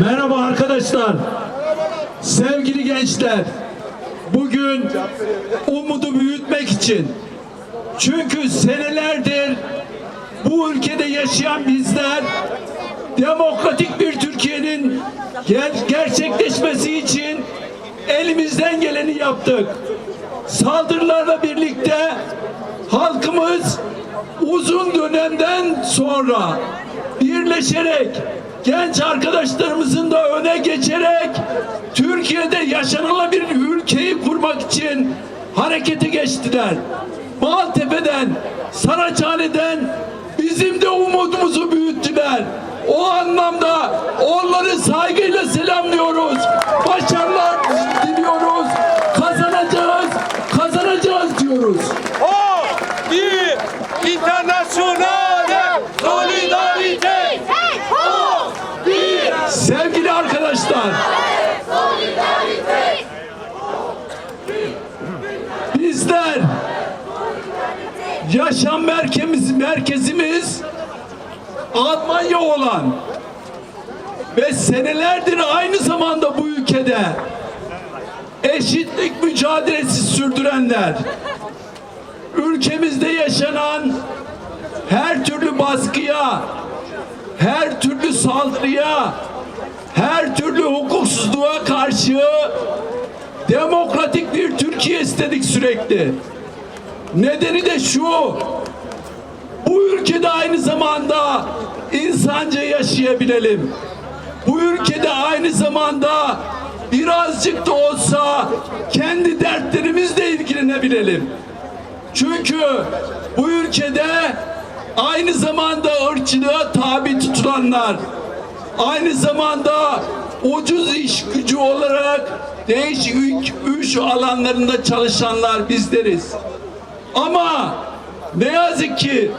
Merhaba arkadaşlar. Sevgili gençler. Bugün umudu büyütmek için çünkü senelerdir bu ülkede yaşayan bizler demokratik bir Türkiye'nin ger- gerçekleşmesi için elimizden geleni yaptık. Saldırılarla birlikte halkımız uzun dönemden sonra birleşerek genç arkadaşlarımızın da öne geçerek Türkiye'de yaşanılabilir ülkeyi kurmak için harekete geçtiler. Maltepe'den, Saraçhane'den bizim de umudumuzu büyüttüler. O anlamda onları saygıyla selamlıyoruz. Başarılar diliyoruz. Kazanacağız, kazanacağız diyoruz. O bir internazionale solidarite. O bir Sevgili arkadaşlar, bizler yaşam merkezimiz, merkezimiz Almanya olan ve senelerdir aynı zamanda bu ülkede eşitlik mücadelesi sürdürenler, ülkemizde yaşanan her türlü baskıya, her türlü saldırıya, her türlü hukuksuzluğa karşı demokratik bir Türkiye istedik sürekli. Nedeni de şu, bu ülkede aynı zamanda insanca yaşayabilelim. Bu ülkede aynı zamanda birazcık da olsa kendi dertlerimizle ilgilenebilelim. Çünkü bu ülkede aynı zamanda ırkçılığa tabi tutulanlar, aynı zamanda ucuz iş gücü olarak değişik üç alanlarında çalışanlar bizleriz. Ama ne yazık ki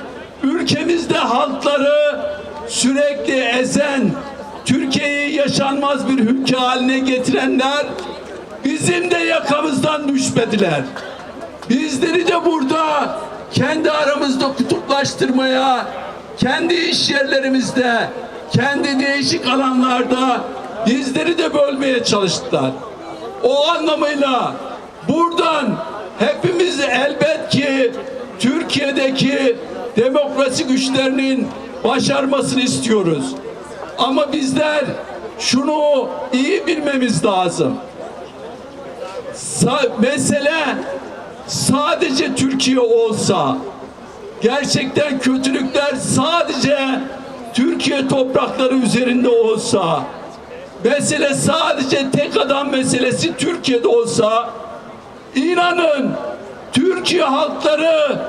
ülkemizde halkları sürekli ezen, Türkiye'yi yaşanmaz bir ülke haline getirenler bizim de yakamızdan düşmediler. Bizleri de burada kendi aramızda kutuplaştırmaya, kendi iş yerlerimizde, kendi değişik alanlarda bizleri de bölmeye çalıştılar. O anlamıyla buradan hepimiz elbet ki Türkiye'deki demokrasi güçlerinin başarmasını istiyoruz. Ama bizler şunu iyi bilmemiz lazım. Sa- mesele sadece Türkiye olsa gerçekten kötülükler sadece Türkiye toprakları üzerinde olsa mesele sadece tek adam meselesi Türkiye'de olsa inanın Türkiye halkları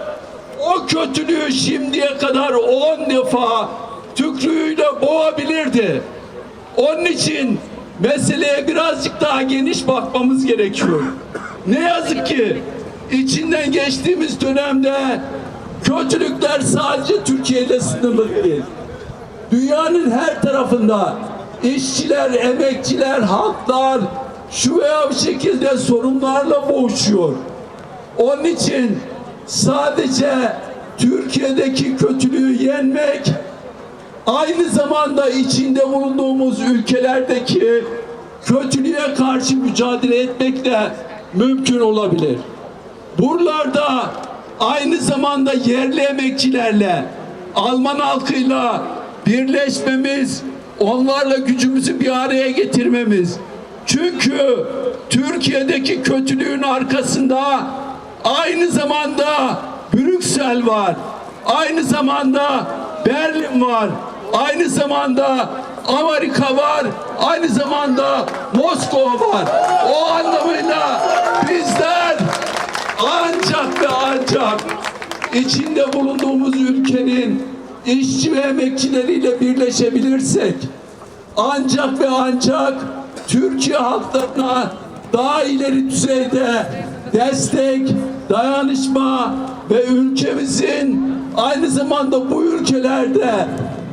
o kötülüğü şimdiye kadar on defa tükrüğüyle boğabilirdi. Onun için meseleye birazcık daha geniş bakmamız gerekiyor. Ne yazık ki içinden geçtiğimiz dönemde kötülükler sadece Türkiye ile sınırlı değil. Dünyanın her tarafında işçiler, emekçiler, halklar şu veya bir şekilde sorunlarla boğuşuyor. Onun için sadece Türkiye'deki kötülüğü yenmek aynı zamanda içinde bulunduğumuz ülkelerdeki kötülüğe karşı mücadele etmekle mümkün olabilir. Buralarda aynı zamanda yerli emekçilerle Alman halkıyla birleşmemiz, onlarla gücümüzü bir araya getirmemiz. Çünkü Türkiye'deki kötülüğün arkasında aynı zamanda Brüksel var. Aynı zamanda Berlin var. Aynı zamanda Amerika var. Aynı zamanda Moskova var. O anlamıyla bizler ancak ve ancak içinde bulunduğumuz ülkenin işçi ve emekçileriyle birleşebilirsek ancak ve ancak Türkiye halklarına daha ileri düzeyde destek, dayanışma ve ülkemizin aynı zamanda bu ülkelerde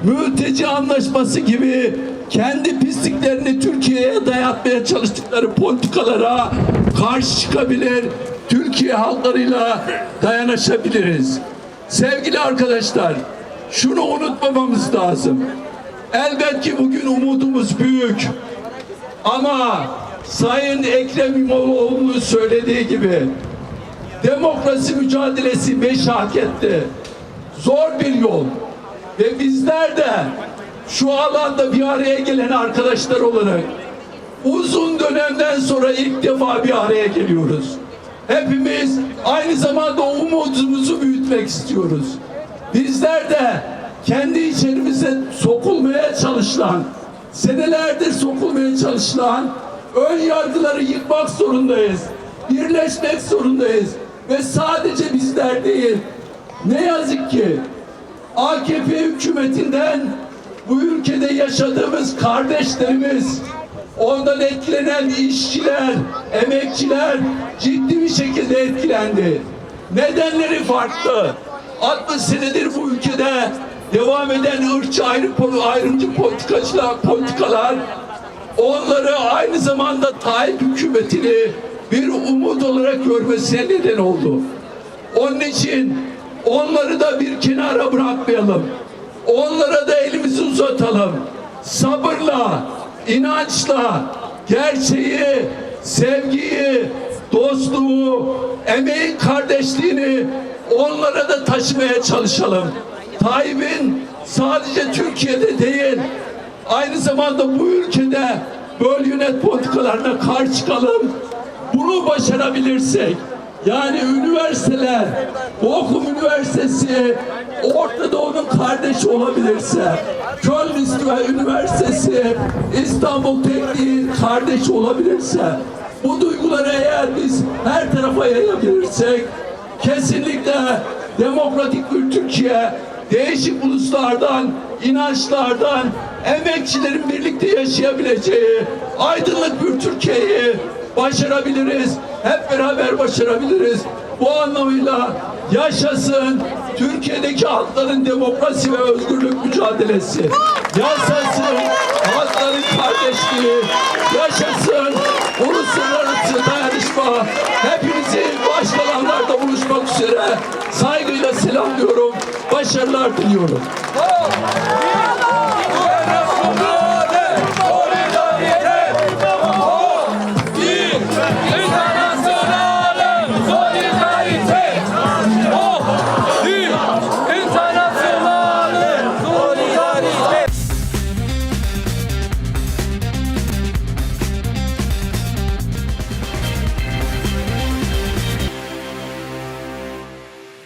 mülteci anlaşması gibi kendi pisliklerini Türkiye'ye dayatmaya çalıştıkları politikalara karşı çıkabilir, Türkiye halklarıyla dayanışabiliriz. Sevgili arkadaşlar, şunu unutmamamız lazım. Elbet ki bugün umudumuz büyük. Ama Sayın Ekrem İmamoğlu'nun söylediği gibi demokrasi mücadelesi meşakkatli, zor bir yol. Ve bizler de şu alanda bir araya gelen arkadaşlar olarak uzun dönemden sonra ilk defa bir araya geliyoruz. Hepimiz aynı zamanda umudumuzu büyütmek istiyoruz. Bizler de kendi içerimize sokulmaya çalışılan, senelerdir sokulmaya çalışılan ön yargıları yıkmak zorundayız. Birleşmek zorundayız. Ve sadece bizler değil, ne yazık ki AKP hükümetinden bu ülkede yaşadığımız kardeşlerimiz, ondan etkilenen işçiler, emekçiler ciddi bir şekilde etkilendi. Nedenleri farklı. 60 senedir bu ülkede devam eden ırkçı ayrı, ayrımcı politikacılar, politikalar onları aynı zamanda Tayyip hükümetini bir umut olarak görmesine neden oldu. Onun için onları da bir kenara bırakmayalım. Onlara da elimizi uzatalım. Sabırla, inançla, gerçeği, sevgiyi, dostluğu, emeğin kardeşliğini onlara da taşımaya çalışalım. Tayyip'in sadece Türkiye'de değil, aynı zamanda bu ülkede böl yönet politikalarına karşı çıkalım. Bunu başarabilirsek, yani üniversiteler, Bochum Üniversitesi Orta Doğu'nun kardeşi olabilirse, Köln Üniversitesi İstanbul Tekniği kardeşi olabilirse, bu duyguları eğer biz her tarafa yayabilirsek, kesinlikle demokratik bir Türkiye, değişik uluslardan, inançlardan, emekçilerin birlikte yaşayabileceği aydınlık bir Türkiye'yi başarabiliriz. Hep beraber başarabiliriz. Bu anlamıyla yaşasın Türkiye'deki halkların demokrasi ve özgürlük mücadelesi. Yaşasın halkların kardeşliği. Yaşasın uluslararası dayanışma. Alanlarda üzere saygıyla selamlıyorum. Başarılar diliyorum.